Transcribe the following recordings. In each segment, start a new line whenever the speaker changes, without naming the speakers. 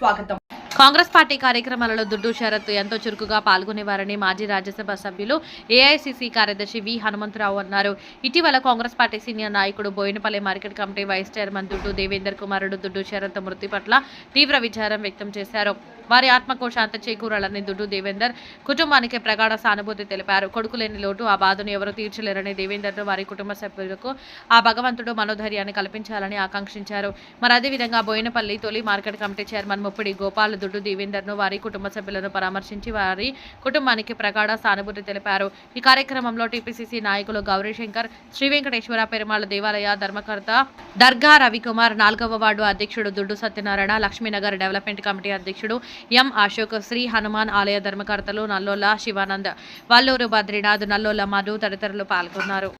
స్వాగతం.
కాంగ్రెస్ పార్టీ కార్యక్రమాలలో దుడ్డు శరత్ ఎంతో చురుకుగా పాల్గొనేవారని మాజీ రాజ్యసభ సభ్యులు ఏఐసిసి కార్యదర్శి వి. హనుమంతరావు అన్నారు. ఇటీవల కాంగ్రెస్ పార్టీ సీనియర్ నాయకుడు Boinapalli market committee vice chairman Duddu Devender కుమారుడు దుడ్డు శరత్ మృతి పట్ల తీవ్ర విచారం వ్యక్తం చేశారు. వారి ఆత్మకు శాంతి చేకూరాలని దుడ్డు దేవేందర్ కుటుంబానికి ప్రగాఢ సానుభూతి తెలిపారు. కొడుకు లేని లోటు ఆ బాధను ఎవరు తీర్చలేరని దేవేందర్ను వారి కుటుంబ సభ్యులకు ఆ భగవంతుడు మనోధైర్యాన్ని కల్పించాలని ఆకాంక్షించారు. మరి అదేవిధంగా బోయినపల్లి తొలి market committee chairman Muppidi Gopal Duddu దేవేందర్ను వారి కుటుంబ సభ్యులను పరామర్శించి వారి కుటుంబానికి ప్రగాఢ సానుభూతి తెలిపారు. ఈ కార్యక్రమంలో టీపీసీసీ నాయకులు గౌరీశంకర్ శ్రీ వెంకటేశ్వర పెరుమాళ దేవాలయ ధర్మకర్త దర్గా రవికుమార్ నాలుగవ వార్డు అధ్యక్షుడు దుడ్డు సత్యనారాయణ లక్ష్మీనగర్ డెవలప్మెంట్ కమిటీ అధ్యక్షుడు ఎం అశోక్ శ్రీ హనుమాన్ ఆలయ ధర్మకర్తలు నల్లోల శివానంద్ వల్లూరు బద్రీనాథ్ నల్లోల మధు తదితరులు పాల్గొన్నారు.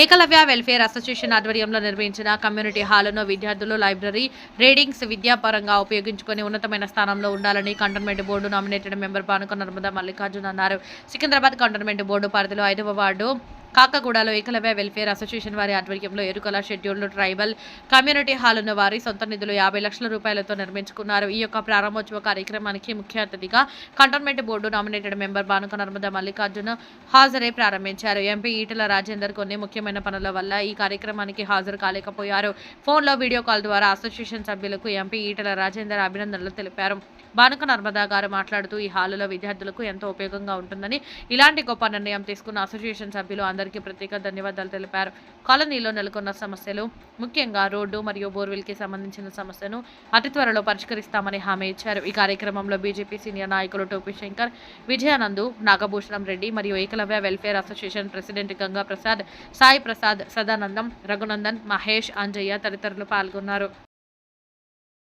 ఏకలవ్య వెల్ఫేర్ అసోసియేషన్ ఆధ్వర్యంలో నిర్వహించిన కమ్యూనిటీ హాల్ను విద్యార్థులు లైబ్రరీ రీడింగ్స్ విద్యాపరంగా ఉపయోగించుకుని ఉన్నతమైన స్థానంలో ఉండాలని cantonment board nominated member Panuka Narmada Mallikarjun అన్నారు. సికింద్రాబాద్ కంటోన్మెంట్ బోర్డు పరిధిలో ఐదవ వార్డు కాకగూడలో ఏకలవ్య వెల్ఫేర్ అసోసియేషన్ వారి ఆధ్వర్యంలో ఎరుకల షెడ్యూల్డ్ ట్రైబల్ కమ్యూనిటీ హాలును వారి సొంత నిధులు యాభై లక్షల రూపాయలతో నిర్మించుకున్నారు. ఈ యొక్క ప్రారంభోత్సవ కార్యక్రమానికి ముఖ్య అతిథిగా cantonment board nominated member Bhanuka Narmada Mallikarjuna హాజరై ప్రారంభించారు. ఎంపీ ఈటల రాజేందర్ కొన్ని ముఖ్యమైన పనుల వల్ల ఈ కార్యక్రమానికి హాజరు కాలేకపోయారు. ఫోన్లో వీడియో కాల్ ద్వారా అసోసియేషన్ సభ్యులకు ఎంపీ ఈటల రాజేందర్ అభినందనలు తెలిపారు. బానుక నర్మదా గారు మాట్లాడుతూ ఈ హాలులో విద్యార్థులకు ఎంతో ఉపయోగంగా ఉంటుందని ఇలాంటి గొప్ప నిర్ణయం తీసుకున్న అసోసియేషన్ సభ్యులు అందరికీ ప్రత్యేక ధన్యవాదాలు తెలిపారు. కాలనీలో నెలకొన్న సమస్యలు ముఖ్యంగా రోడ్డు మరియు బోర్వెల్కి సంబంధించిన సమస్యను అతి త్వరలో పరిష్కరిస్తామని హామీ ఇచ్చారు. ఈ కార్యక్రమంలో బీజేపీ సీనియర్ నాయకులు టోపీ శంకర్ విజయానందు నాగభూషణం రెడ్డి మరియు Ekalavya welfare association president Ganga Prasad Sai Prasad Sadanandam Raghunandan Mahesh Anjaiah తదితరులు పాల్గొన్నారు.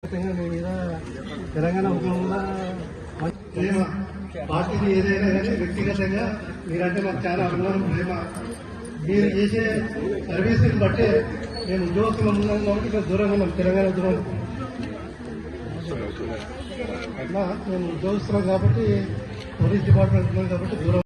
తెలంగాణ ఉద్యమంలో మంచి పార్టీకి ఏదైనా కానీ వ్యక్తిగతంగా మీరంటే మాకు చాలా అభిమానం ప్రేమ మీరు చేసే సర్వీస్ని బట్టే మేము ఉద్యోగస్తులు ఉన్నాం కాబట్టి మేము దూరంగా ఉన్నాం తెలంగాణ ఉద్యమం అట్లా మేము ఉద్యోగస్తున్నాం కాబట్టి పోలీస్ డిపార్ట్మెంట్ ఉన్నాం కాబట్టి దూరం